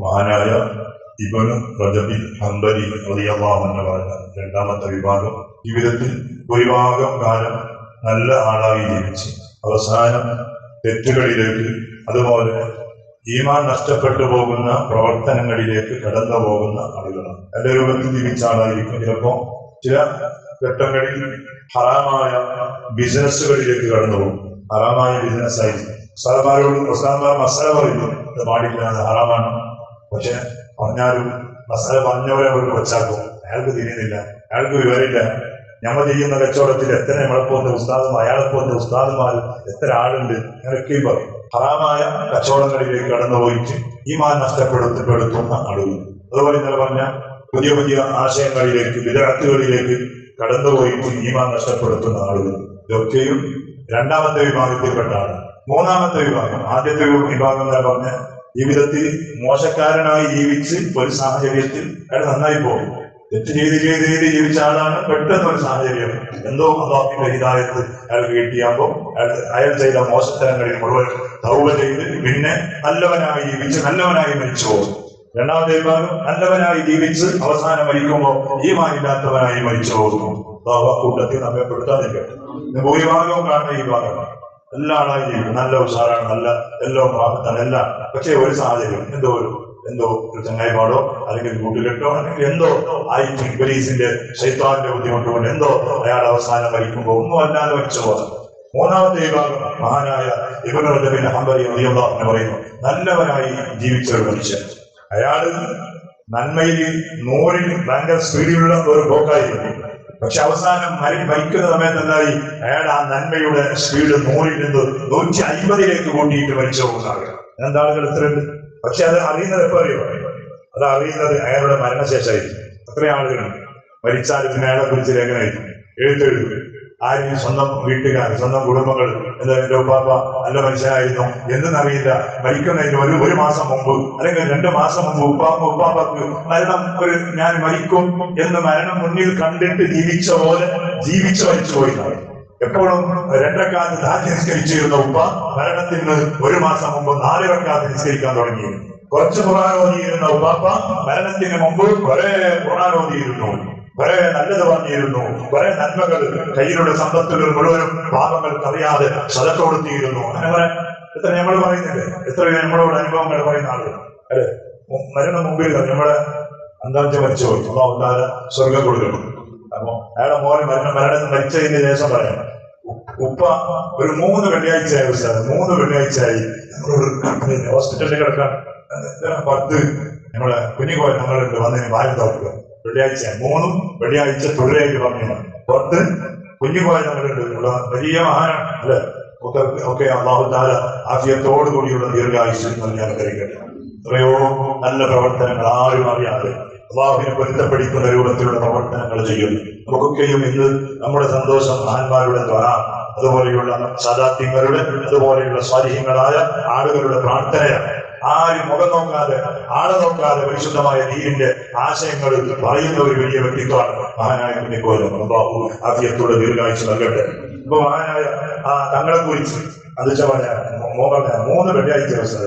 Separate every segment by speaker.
Speaker 1: മഹാനായ ഇബനു റജബിൽ ഹംബരി റളിയല്ലാഹു അൻഹു പറഞ്ഞ. രണ്ടാമത്തെ വിഭാഗം. ജീവിതത്തിൽ ഭൂരിഭാഗം കാലം നല്ല ആളായി ജീവിച്ച്. അവസാനം തെറ്റുകളിലേക്ക് അതുപോലെ ഈമാൻ നഷ്ടപ്പെട്ടു പോകുന്ന പ്രവർത്തനങ്ങളിലേക്ക് കടന്നു പോകുന്ന ആളുകളാണ്. നല്ല രൂപത്തിൽ ജീവിച്ച ആളായിരിക്കും. ചില ഘട്ടങ്ങളിൽ ഹറാമായ ബിസിനസ്സുകളിലേക്ക് കടന്നു പോകും. ഹറാമായ ബിസിനസ് ആയിരിക്കും ഉസ്താദന്മാരോട് പ്രസാദ മസാല പറയുന്നു ഇത് പാടില്ല അത് ഹറാമാണ്. പക്ഷെ പറഞ്ഞാലും മസാല പറഞ്ഞവരെ അവർക്ക് വെച്ചാക്കും. അയാൾക്ക് തിരിയുന്നില്ല അയാൾക്ക് വിവരമില്ല. ഞമ്മൾ ചെയ്യുന്ന കച്ചവടത്തിൽ എത്ര നമ്മളെപ്പോലത്തെ ഉസ്താദും അയാളെപ്പോലത്തെ ഉസ്താദുമാർ എത്ര ആളുണ്ട് അങ്ങനെയൊക്കെയും പറയും. ഹറാമായ കച്ചവടങ്ങളിലേക്ക് കടന്നുപോയിട്ട് ഈ മാൻ നഷ്ടപ്പെടുത്തപ്പെടുത്തുന്ന ആളുകൾ അതുപോലെ ഇന്നലെ പറഞ്ഞ പുതിയ പുതിയ ആശയങ്ങളിലേക്ക് വിദഗ്ധകളിലേക്ക് കടന്നുപോയിട്ട് മാൻ നഷ്ടപ്പെടുത്തുന്ന ആളുകൾ. ഇതൊക്കെയും രണ്ടാമത്തെ വിഭാഗത്തിൽപ്പെട്ടാണ് മൂന്നാമത്തെ വിഭാഗം ആദ്യത്തെ വിഭാഗം എന്ന് പറഞ്ഞ ജീവിതത്തിൽ മോശക്കാരനായി ജീവിച്ച് ഒരു സാഹചര്യത്തിൽ അയാൾ നന്നായി പോകും. തെറ്റ് ചെയ്ത് ചെയ്ത് ചെയ്ത് ജീവിച്ച ആളാണ് പെട്ടെന്ന് ഒരു സാഹചര്യം. എന്തോ അള്ളാഹിന്റെ ഹിതായത്ത് അയാൾക്ക് കിട്ടിയാകുമ്പോൾ അയാൾ ചെയ്ത മോശത്തരങ്ങളിൽ മുഴുവൻ തൗവ ചെയ്ത് പിന്നെ നല്ലവനായി ജീവിച്ച് നല്ലവനായി മരിച്ചു പോകും. രണ്ടാമത്തെ വിഭാഗം നല്ലവനായി ജീവിച്ച് അവസാനം മരിക്കുമ്പോൾ ഈ മാനില്ലാത്തവനായി മരിച്ചു പോകുന്നു. കൂട്ടത്തിൽ നമ്മെ പെടുത്താതിരിക്കട്ടെ. ഭൂരിഭാഗവും കാണുന്ന ഈ ഭാഗമാണ് എല്ലാ ആളായി ജീവിക്കും നല്ല ഉഷാറാണ്. നല്ല എല്ലോ പ്രാപ്തൻ എല്ലാം. പക്ഷേ ഒരു സാഹചര്യം. എന്തോ ഒരു എന്തോ ഒരു ചങ്ങായിപ്പാടോ അല്ലെങ്കിൽ കൂട്ടുകെട്ടോ അല്ലെങ്കിൽ എന്തോ ആയി പോലീസിന്റെ ശൈത്താന്റെ ബുദ്ധിമുട്ട് കൊണ്ട് എന്തോ അയാൾ അവസാനം മരിക്കുമ്പോൾ ഒന്നും അല്ലാതെ മരിച്ചു പോകാം മൂന്നാമത്തെ വിഭാഗം മഹാനായ ഇബനുദ്ദീൻ റളിയല്ലാഹു അൻഹു പറയുന്നു നല്ലവനായി ജീവിച്ച ഒരു മനുഷ്യൻ. അയാൾ നന്മയിൽ നൂറിൽ ഭയങ്കര സ്പീഡിലുള്ള ഒരു പോക്കായിരുന്നു. പക്ഷെ അവസാനം മരി മരിക്കുന്ന സമയത്ത് എന്തായി? അയാൾ ആ നന്മയുടെ സ്പീഡ് നൂറിൽ നിന്ന് നൂറ്റി അൻപതിലേക്ക് കൂട്ടിയിട്ട് മരിച്ചു പോകുന്നതാണ്. എന്താ ആളുകൾ ഇത്രയുണ്ട് പക്ഷെ അത് അറിയുന്നത് എപ്പോ അറിയോ? അത് അറിയുന്നത് അയാളുടെ മരണശേഷമായിരിക്കും. അത്രയും ആളുകളുണ്ട് മരിച്ചാൽ പിന്നെ അയാളെ കുറിച്ച് ലേഖനമായിരിക്കും എഴുത്തെഴുതും ആരും സ്വന്തം വീട്ടുകാർ സ്വന്തം കുടുംബങ്ങൾ എന്താ എന്റെ ഉപ്പാപ്പ നല്ല മനുഷ്യനായിരുന്നു എന്തെന്നറിയില്ല മരിക്കുന്നതിന് ഒരു ഒരു മാസം മുമ്പ് അല്ലെങ്കിൽ രണ്ട് മാസം മുമ്പ് ഉപ്പാപ്പ ഉപ്പാപ്പക്ക് മരണം ഒരു ഞാൻ മരിക്കും എന്ന് മരണം മുന്നിൽ കണ്ടിട്ട് ജീവിച്ച പോലെ ജീവിച്ചു മരിച്ചു പോയിട്ടാണ് എപ്പോഴും രണ്ടക്കാലത്ത് താജ് നിസ്കരിച്ചിരുന്ന ഉപ്പ മരണത്തിന് ഒരു മാസം മുമ്പ് നാല് റക്കാത്ത് നിസ്കരിക്കാൻ തുടങ്ങി. കുറച്ച് ഖുറാനോദിയിരുന്ന ഉപ്പാപ്പ മരണത്തിന് മുമ്പ് കുറെ ഖുറാനോദിയിരുന്നു കുറെ നല്ലത് പറഞ്ഞിരുന്നു. കുറെ നന്മകൾ കയ്യിലുള്ള സമ്പത്തുകൾ മുഴുവനും പാപങ്ങൾക്ക് അറിയാതെ സദക്ക കൊടുത്തിരുന്നു. അങ്ങനെ എത്ര നമ്മൾ പറയുന്നില്ലേ? എത്ര നമ്മളോട് അനുഭവങ്ങൾ പറയുന്ന ആളുകൾ അല്ലെ? മരണം മുമ്പിൽ നമ്മളെ അന്താഞ്ച മരിച്ചു പോയി. അള്ളാഹുത്താല സ്വർഗം കൊടുക്കണം. അപ്പൊ അയാളെ മോനെ മരണം മരണം മരിച്ചതിന് ശേഷം പറയാം. ഉപ്പ ഒരു മൂന്ന് വെള്ളിയാഴ്ചയായി ഉസ്താദ്. മൂന്ന് വെള്ളിയാഴ്ചയായി നമ്മളോട് ഹോസ്പിറ്റലിൽ കിടക്കാൻ പത്ത് നമ്മളെ കുഞ്ഞിക്കോയ നമ്മളുണ്ട് വന്നതിന് ഭാരം തുറക്കുക. വെള്ളിയാഴ്ച മൂന്നും വെള്ളിയാഴ്ച തുടരായിട്ട് പറഞ്ഞു പുറത്ത് കുഞ്ഞുപോയ നമ്മളുണ്ട് ഇവിടെ വലിയ മഹാനാണ്. അല്ലെ? ഒക്കെ ഒക്കെ അള്ളാഹു താല ആഫിയത്തോടു കൂടിയുള്ള ദീർഘായുസ് നൽകി അനുഗ്രഹിക്കട്ടെ. എത്രയോ നല്ല പ്രവർത്തനങ്ങൾ ആരും അറിയാതെ അള്ളാഹുവിനെ പൊരുത്തപ്പെടിക്കുന്ന രൂപത്തിലുള്ള പ്രവർത്തനങ്ങൾ ചെയ്യുന്നു. നമുക്കൊക്കെയും ഇന്ന് നമ്മുടെ സന്തോഷം മഹാന്മാരുടെ ദ്വാര അതുപോലെയുള്ള സദാത്യങ്ങളുടെ അതുപോലെയുള്ള സ്വാധീനങ്ങളായ ആളുകളുടെ പ്രാർത്ഥനയാണ്. ആരും മുഖം നോക്കാതെ ആളെ നോക്കാതെ പരിശുദ്ധമായ ദീനിന്റെ ആശയങ്ങൾ പറയുന്ന ഒരു വലിയ വ്യക്തിത്വമാണ് മഹാനായ കുഞ്ഞിക്കോലും ബാബു ആഫിയത്തോടെ ദീർഘായുസ് നൽകട്ടെ. ഇപ്പൊ മഹാനായ ആ തങ്ങളെ കുറിച്ച് അത് പറഞ്ഞ മൂന്ന് വെള്ളിയാഴ്ച ദിവസം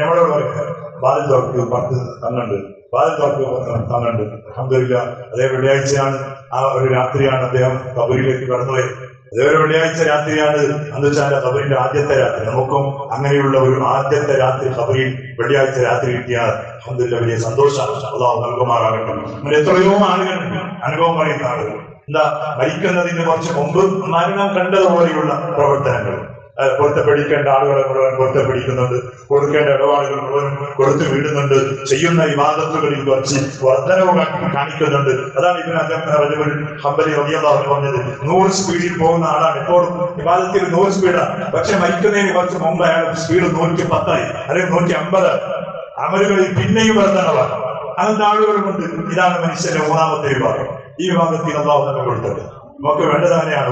Speaker 1: നമ്മളോട് പറയുന്നത് വാതിൽ തുറക്ക് പത്ത് തന്നുണ്ട് വാതിൽ തുറക്ക് തങ്ങണ്ട് അഹമ്മദില്ല അതേ വെള്ളിയാഴ്ചയാണ് ആ ഒരു രാത്രിയാണ് അദ്ദേഹം കബൂരിലേക്ക് കടന്നുപോയത്. അതേ ഒരു വെള്ളിയാഴ്ച രാത്രിയാണ് അന്നുവെച്ചാൽ കബറിന്റെ ആദ്യത്തെ രാത്രി. നമുക്കും അങ്ങനെയുള്ള ഒരു ആദ്യത്തെ രാത്രി ഖബറിൽ വെള്ളിയാഴ്ച രാത്രി കിട്ടിയാൽ അഹമ്മദില്ല വലിയ സന്തോഷമാണ് അള്ളാഹു നൽകുമാറാകട്ടെ. അങ്ങനെ എത്രയോ ആളുകൾ അനുഭവം പറയുന്ന ആളുകൾ. എന്താ മരിക്കുന്നതിന് കുറച്ച് മുമ്പ് മരണം കണ്ടതുപോലെയുള്ള പ്രവർത്തനങ്ങൾ. പൊരുത്തപ്പെടിക്കേണ്ട ആളുകളെ മുഴുവൻ പൊരുത്തപ്പെടിക്കുന്നുണ്ട്. കൊടുക്കേണ്ട ഇടപാടുകൾ മുഴുവൻ കൊടുത്തു വീടുന്നുണ്ട്. ചെയ്യുന്ന വിവാദത്തുകളിൽ കുറച്ച് വർധനവ് കാണിക്കുന്നുണ്ട്. അതാണ് ഇതിന് അദ്ദേഹം ഹമ്പലി റബിയാഹു പറഞ്ഞത്. നൂറ് സ്പീഡിൽ പോകുന്ന ആളാണ് എപ്പോഴും. വിവാദത്തിൽ നൂറ് സ്പീഡാണ് പക്ഷെ മരിക്കുന്നതിന് കുറച്ച് മുമ്പ് അയാൾ സ്പീഡ് നൂറ്റി പത്തായി അല്ലെങ്കിൽ നൂറ്റി അമ്പത്. അമലുകളിൽ പിന്നെയും വർധനവാണ്. അങ്ങനത്തെ ആളുകളുമുണ്ട്. ഇതാണ് മനുഷ്യന്റെ മൂന്നാമത്തെ വിഭാഗം. ഈ വിഭാഗത്തിൽ അള്ളാഹു തന്നെ കൊടുത്തത് നമുക്ക് വേണ്ടത് തന്നെയാണ്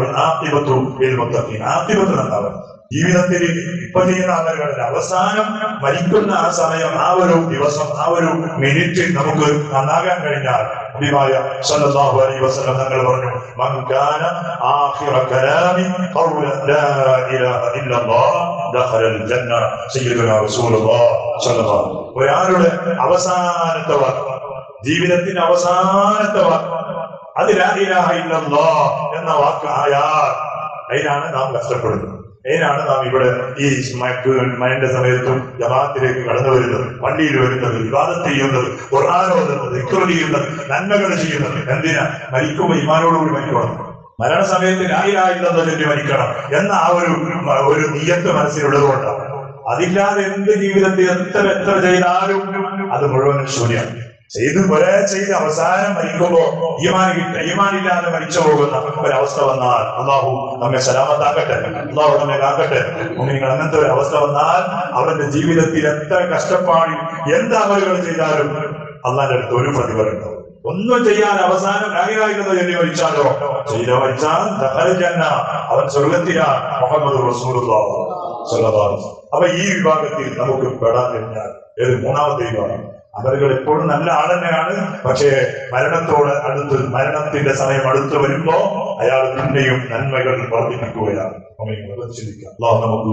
Speaker 1: ഏത് മുത്തഖീൻ. ആത്തിപത്ത് നന്നാവൻ ജീവിതത്തിൽ ഇപ്പൊ ചെയ്യുന്ന അമലുകളിൽ അവസാനം മരിക്കുന്ന ആ സമയം ആ ഒരു ദിവസം ആ ഒരു മിനിറ്റ് നമുക്ക് നന്നാകാൻ കഴിഞ്ഞാൽ അഭിമായ സല്ലല്ലാഹു അലൈഹി വസല്ലം തങ്ങൾ പറഞ്ഞു മൻ കാന ആഖിറ കലാമി ഖൗല ലാ ഇലാഹ ഇല്ലല്ലാഹ് ദഖലൽ ജന്ന സയ്യിദുനാ റസൂലുള്ളാഹ് സല്ലല്ലാഹു ഒരാളുടെ അവസാനത്തെ വാക്ക് ജീവിതത്തിന്റെ അവസാനത്തെ വാക്ക് അത് ലാ ഇലാഹ ഇല്ലല്ലാഹ് എന്ന വാക്ക് ആയാൽ അതിനാണ് നാം കഷ്ടപ്പെടുന്നത്. അതിനാണ് നാം ഇവിടെ ഈ മയന്റെ സമയത്തും ജമാഅത്തിലേക്ക് കടന്നു വരുന്നത്. പള്ളിയിൽ വരുന്നത് വിവാദം ചെയ്യുന്നത് ഖുർആൻ ഓതുന്നത് ചെയ്യുന്നത് നന്മകൾ ചെയ്യുന്നത്. എന്തിനാ? മരിക്കുമ്പോൾ ഇമാനോടുകൂടി മരിക്കണം. മരണസമയത്ത് ലായിലായില്ലെന്ന് ചൊല്ലി മരിക്കണം എന്ന ആ ഒരു ഒരു നീയത്ത് മനസ്സിലുള്ളതുകൊണ്ടാണ്. അതില്ലാതെ എന്ത് ജീവിതത്തിൽ എത്ര എത്ര ചെയ്താലും അത് മുഴുവനും ശൂന്യം ചെയ്ത് കുറെ ചെയ്ത് അവസാനം മരിക്കുമ്പോ ഈമാൻ ഈമാനില്ലാതെ മരിച്ചു പോകുന്ന ഒരവസ്ഥ വന്നാൽ അള്ളാഹു നമ്മെ സലാമത്താക്കട്ടെ. അള്ളാഹു നമ്മെ കാക്കട്ടെ. നിങ്ങൾ അങ്ങനത്തെ ഒരു അവസ്ഥ വന്നാൽ അവരുടെ ജീവിതത്തിൽ എത്ര കഷ്ടപ്പാടിൽ എന്ത് അമലുകൾ ചെയ്താലും അള്ളാന്റെ അടുത്ത് ഒരു പ്രതിഫലം ഉണ്ടാവും ഒന്നും ചെയ്യാൻ അവസാനം രാഗിലായിരുന്നു ചൊല്ലി മരിച്ചാലോ ചെയ്ത മരിച്ചാൽ അവൻ സ്വർഗത്തിലാണ് മുഹമ്മദ് അപ്പൊ ഈ വിഭാഗത്തിൽ നമുക്ക് പെടാൻ കഴിഞ്ഞാൽ ഏത് മൂന്നാമത്തെ വിഭാഗം? അവരുകൾ എപ്പോഴും നല്ല ആൾ തന്നെയാണ് പക്ഷേ മരണത്തോട് അടുത്ത് മരണത്തിന്റെ സമയം അടുത്ത് വരുമ്പോ അയാൾ പിന്നെയും നന്മകൾ വർദ്ധിപ്പിക്കുകയാണ്. നമുക്ക്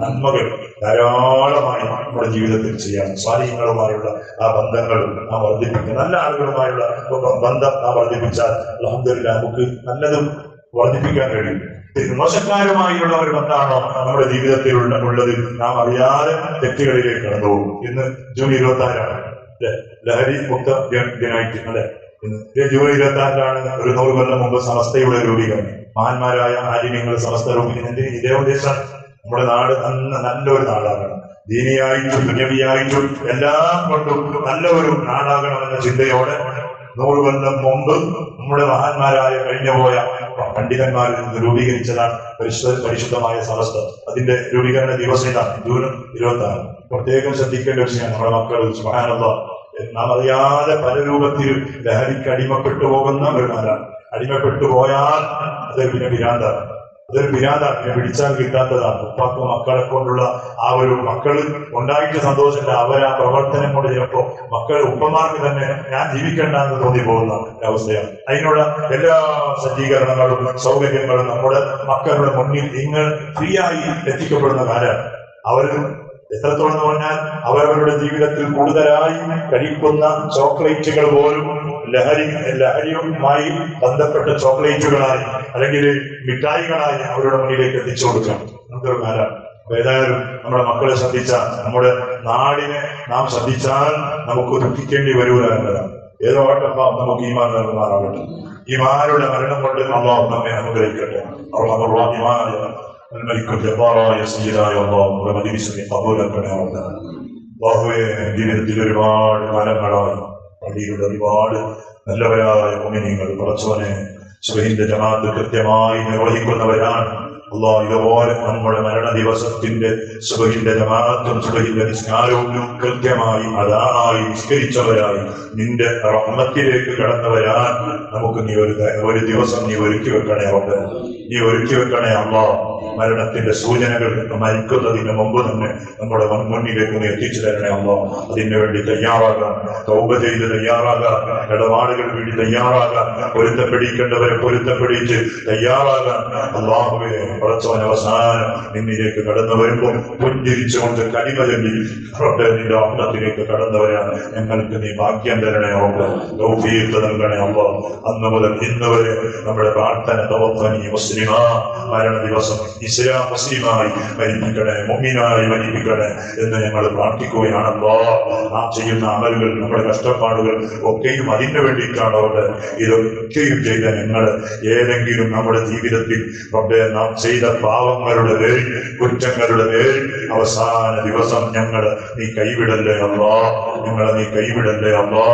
Speaker 1: നന്മകൾ ധാരാളമായി നമ്മുടെ ജീവിതത്തിൽ ചെയ്യാൻ സ്വാധീനങ്ങളുമായുള്ള ആ ബന്ധങ്ങൾ ആ വർദ്ധിപ്പിക്കുക നല്ല ആളുകളുമായുള്ള ബന്ധം ആ വർദ്ധിപ്പിച്ചാൽ അലഹമില്ല നമുക്ക് നല്ലതും വർദ്ധിപ്പിക്കാൻ കഴിയും. ഒരു ബന്ധമാണോ നമ്മുടെ ജീവിതത്തിൽ ഉള്ള ഉള്ളത് നാം അറിയാതെ തെറ്റുകളിലേക്ക് കടന്നു പോകും. ഇന്ന് ജൂൺ ഇരുപത്തി ആറാണ് അല്ലെ? ലഹരി മുക്ത ദിന- ദിനായിട്ട് അല്ലെ? ഇന്ന് ജൂൺ ഇരുപത്തി ആറിലാണ് ഒരു നൂറ് കൊല്ലം മുമ്പ് സമസ്തയുടെ രൂപീകരണം. മഹാന്മാരായ ആലിമ്യങ്ങൾ സമസ്ത രൂപീകരണം. എന്തിന്? ഇതേ ഉദ്ദേശം. നമ്മുടെ നാട് നന്ന നല്ലൊരു നാടാകണം ദീനിയായിട്ടും ദുനവിയായിട്ടും എല്ലാം കൊണ്ടും നല്ല ഒരു നാടാകണമെന്ന ചിന്തയോടെ നൂറ് കൊല്ലം മുമ്പ് നമ്മുടെ മഹാന്മാരായ പണ്ഡിതന്മാരിൽ നിന്ന് രൂപീകരിച്ചതാണ് പരിശുദ്ധ പരിശുദ്ധമായ സമസ്ത അതിന്റെ രൂപീകരണ ദിവസം ഇതാണ് ജൂൺ ഇരുപത്തി ആറ് പ്രത്യേകം ശ്രദ്ധിക്കേണ്ട വിഷയമാണ് നമ്മുടെ മക്കൾ സുഹാനുള്ള നാം അറിയാതെ പല രൂപത്തിൽ ലഹരിക്ക് അടിമപ്പെട്ടു പോകുന്ന നാടാണ് അടിമപ്പെട്ടു പോയാൽ അത് പിന്നെ വിരാന്താണ് അതൊരു പിന്നെ പിടിച്ചാൽ കിട്ടാത്തതാണ് ഉപ്പാക്കും മക്കളെ കൊണ്ടുള്ള ആ ഒരു മക്കൾ ഉണ്ടായിട്ട് സന്തോഷമില്ല. അവർ ആ പ്രവർത്തനം കൊണ്ട് ചിലപ്പോ മക്കൾ ഉപ്പമാർക്ക് തന്നെ ഞാൻ ജീവിക്കണ്ട എന്ന് തോന്നി പോകുന്ന അവസ്ഥയാണ് അതിനുള്ള എല്ലാ സജ്ജീകരണങ്ങളും സൗകര്യങ്ങളും നമ്മുടെ മക്കളുടെ മുന്നിൽ നിങ്ങൾ ഫ്രീ ആയി എത്തിക്കപ്പെടുന്ന കാലമാണ്. അവർ എത്രത്തോളം എന്ന് പറഞ്ഞാൽ അവരവരുടെ ജീവിതത്തിൽ കൂടുതലായി കഴിക്കുന്ന ചോക്ലേറ്റുകൾ പോലും ലഹരി ലഹരിയുമായി ബന്ധപ്പെട്ട ചോക്ലേറ്റുകളായി അല്ലെങ്കിൽ മിഠായികളായി അവരുടെ മുന്നിലേക്ക് എത്തിച്ചു കൊടുക്കണം അങ്ങനത്തെ ഒരു കാലമാണ് അപ്പൊ ഏതായാലും നമ്മുടെ മക്കളെ ശ്രദ്ധിച്ചാൽ നമ്മുടെ നാടിനെ നാം ശ്രദ്ധിച്ചാൽ നമുക്ക് ദുഃഖിക്കേണ്ടി വരൂല എന്നതാണ് ഏതോ ആട്ടം നമുക്ക് ഈമാൻ നൽകുമാറാകട്ടെ ഈമാനുള്ള മരണം കൊണ്ട് അള്ളാഹു നമ്മെ അനുഗ്രഹിക്കട്ടെ അള്ളാഹുമായ الملك الجبار يا سيدنا يا الله നമ്മുടെ കബൂലക്കണേ അള്ളാഹുവെ ജീവിതത്തിൽ ഒരുപാട് കാലങ്ങളായി പള്ളിയുടെ ഒരുപാട് നല്ലവരായ മുമിനിങ്ങൾ പറച്ചവനെ സുഹിന്റെ ജമാഅത്ത് കൃത്യമായി നിർവഹിക്കുന്നവരാണ്. അള്ളാഹ് ഇതുപോലെ നമ്മുടെ മരണ ദിവസത്തിന്റെ സുബഹിന്റെ ജമാഅത്തും സുബഹിന്റെ നിസ്കാരവും കൃത്യമായി അതായി നിസ്കരിച്ചവരായി നിന്റെ റഹ്മത്തിലേക്ക് കടന്നവരാൻ നമുക്ക് നീ ഒരു ഒരു ദിവസം നീ ഒരുക്കി വെക്കണേ അവിടെ നീ ഒരുക്കി വെക്കണേ അള്ളാ. മരണത്തിന്റെ സൂചനകൾ മരിക്കുന്നതിന് മുമ്പ് തന്നെ നമ്മുടെ മുന്നിലേക്ക് നീ എത്തിച്ചു തരണേ അമ്മ അതിനു വേണ്ടി തയ്യാറാകാം. തൗബ ചെയ്ത് തയ്യാറാകാം. ഇടപാടുകൾ വേണ്ടി തയ്യാറാകാം. പൊരുത്തപ്പെടിക്കേണ്ടവരെ പൊരുത്തപ്പെടിച്ച് തയ്യാറാകാം. അള്ളാഹുവെ പടച്ചവൻ അവസാനം നിന്നിലേക്ക് കടന്നു വരുമ്പോൾ പുഞ്ചിരിച്ചുകൊണ്ട് കടിമ ചൊല്ലി റബ്ബേ, നിന്റെ ആഹ്ലത്തിലേക്ക് കടന്നവരാണ്. ഞങ്ങൾക്ക് നീ ഭാഗ്യം തരണേ തൗഫീഖ് നൽകണേ അമ്മ അന്ന് മുതൽ ഇന്ന് വരെ നമ്മുടെ പ്രാർത്ഥന പ്രവർത്തന മുസ്ലിമാ മരണ ദിവസം ഇസ്ലാം മുസ്ലിമായി മരിപ്പിക്കണേ മൊമ്മിനായി മരിപ്പിക്കണേ എന്ന് ഞങ്ങൾ പ്രാർത്ഥിക്കുകയാണല്ലോ. നാം ചെയ്യുന്ന അമലുകൾ നമ്മുടെ കഷ്ടപ്പാടുകൾ ഒക്കെയും അതിനു വേണ്ടിയിട്ടാണ് അവിടെ ഇതൊക്കെയും ചെയ്ത ഞങ്ങൾ. ഏതെങ്കിലും നമ്മുടെ ജീവിതത്തിൽ നാം செய்த பாவங்களுடனே குற்றங்களுடனே അവസാന ദിവസം ഞങ്ങൾ നീ കൈവിടല്ലേ അല്ലാ ഞങ്ങളെ നീ കൈവിടല്ലേ അല്ലാ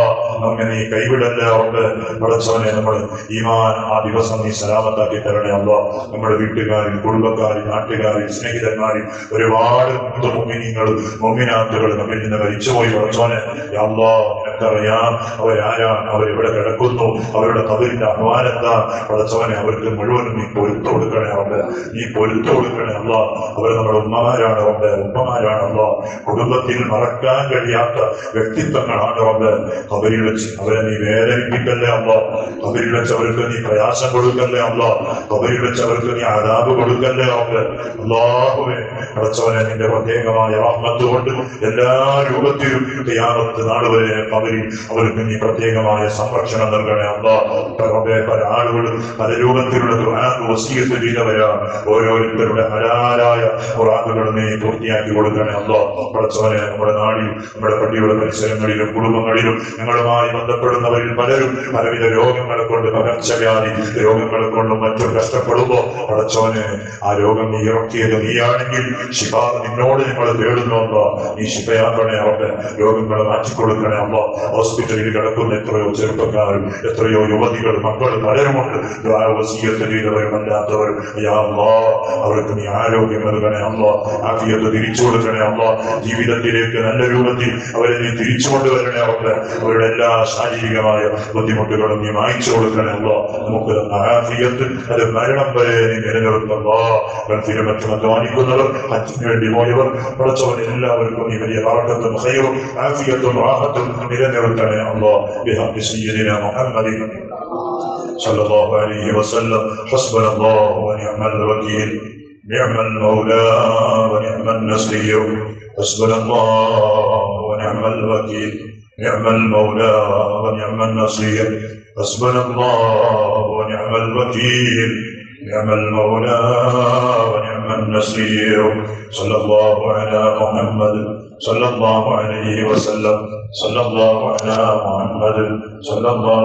Speaker 1: നമ്മെ നീ കൈവിടല്ലേ അവിടെ പഠിച്ചവനെ നമ്മൾ ഈമാൻ ആ ദിവസം നീ സലാമത്താക്കി തരണേ അല്ലാ നമ്മുടെ വീട്ടുകാരിൽ കുടുംബക്കാരിൽ നാട്ടുകാരിൽ സ്നേഹിതന്മാരിൽ ഒരുപാട് മുമ്മിനിങ്ങൾ മൊമ്മിനാത്തുകൾ നമ്മിൽ നിന്ന് മരിച്ചുപോയി പഠിച്ചവനെ അല്ലാ നിനക്കറിയാം അവരാരാണ് അവരെവിടെ കിടക്കുന്നു. അവരുടെ കബരിന്റെ അഹ്വാനെന്താ പഠിച്ചവനെ അവർക്ക് മുഴുവനും നീ പൊരുത്തു കൊടുക്കണേ അവർക്ക് നീ പൊരുത്തു കൊടുക്കണേ അല്ല അവർ നമ്മുടെ ഉമ്മമാരാണ് അവരുടെ. ഉമ്മമാരാണ് ഉമ്മമാരാണല്ലോ കുടുംബത്തിൽ മറക്കാൻ കഴിയാത്ത വ്യക്തിത്വങ്ങളാണ് അവരുടെ അവരിൽ വെച്ച് അവരെ നീ വേദനിപ്പിക്കല്ലേ അല്ല അവരിൽ വെച്ച് അവർക്ക് നീ പ്രയാസം കൊടുക്കല്ലേ അല്ല അവരിൽ വെച്ച് അവർക്ക് നീ ആദാബ് കൊടുക്കല്ലേ അവർക്ക് അല്ലാഹുവേ പടച്ചവനെ നിന്റെ പ്രത്യേകമായ റഹ്മത്ത് കൊണ്ട് എല്ലാ രൂപത്തിലും ഖിയാമത്ത് നാട് വരെ കബരിൽ അവർക്ക് നീ പ്രത്യേകമായ സംരക്ഷണം നൽകണേ അള്ളാഹ് പല ആളുകൾ പല രൂപത്തിലുള്ള വസീയത്ത് ചെയ്തവരാണ് ഓരോരുത്തരുടെ ഹലാലായ ഖുർആനുകൾ നീ പൂർത്തിയാക്കി കൊടുക്കണേ അള്ളാഹ് പടച്ചവനെ നമ്മുടെ നാടിൽ നമ്മുടെ പള്ളിയുടെ പരിസരങ്ങളിലും കുടുംബങ്ങളിലും ഞങ്ങളുമായി ബന്ധപ്പെടുന്നവരിൽ പലരും പലവിധ രോഗങ്ങളെ കൊണ്ട് പകർച്ചവ്യാധി രോഗങ്ങളെ കൊണ്ടും മറ്റും കഷ്ടപ്പെടുമ്പോ പടച്ചവനെ ആ രോഗം നീ ഇറക്കിയത് നീയാണെങ്കിൽ ശിഫ നിന്നോട് ഞങ്ങൾ തേടുന്നുണ്ടോ നീ ശിഫയാക്കണേ അവരുടെ രോഗങ്ങളെ മാറ്റിക്കൊടുക്കണേ അമ്മ ഹോസ്പിറ്റലിൽ കിടക്കുന്ന എത്രയോ ചെറുപ്പക്കാരും എത്രയോ യുവതികൾ മക്കൾ പലരുമുണ്ട്. യാ അവർക്ക് നീ ആരോഗ്യം നൽകണേ അമ്മ ആഫിയത്ത് തിരിച്ചു കൊടുക്കണേ അമ്മ ജീവിതത്തിലേക്ക് നല്ല രൂപത്തിൽ അവരെ നീ തിരിച്ചു കൊണ്ടുവരണേ അവർക്ക് അവരുടെ എല്ലാ ശാരീരികമായ ബുദ്ധിമുട്ടുകളും നീ മായിച്ചു കൊടുക്കണേ അമ്മ നമുക്ക് ആഫിയത്ത് അത് മരണം വരെ നീ നിലനിർത്തുമ്പോ മറ്റും അധ്വാനിക്കുന്നവർ ഹജ്ജിന് വേണ്ടി പോയവർ പഠിച്ചവർ എല്ലാവർക്കും ഈ വലിയ ബറക്കത്തും ഖൈറും ആഫിയത്തും റാഹത്തും നിലനിർത്തണേ അമ്മ ബിഹഖി സയ്യിദിന മുഹമ്മദ് صلى الله عليه وسلم حسبنا الله ونعم الوكيل نعم المولى ونعم النصير حسبنا الله ونعم الوكيل نعم المولى ونعم النصير حسبنا الله ونعم الوكيل نعم المولى ونعم النصير. صلى الله على محمد. صلى الله عليه وسلم. صلى الله على محمد. صلى الله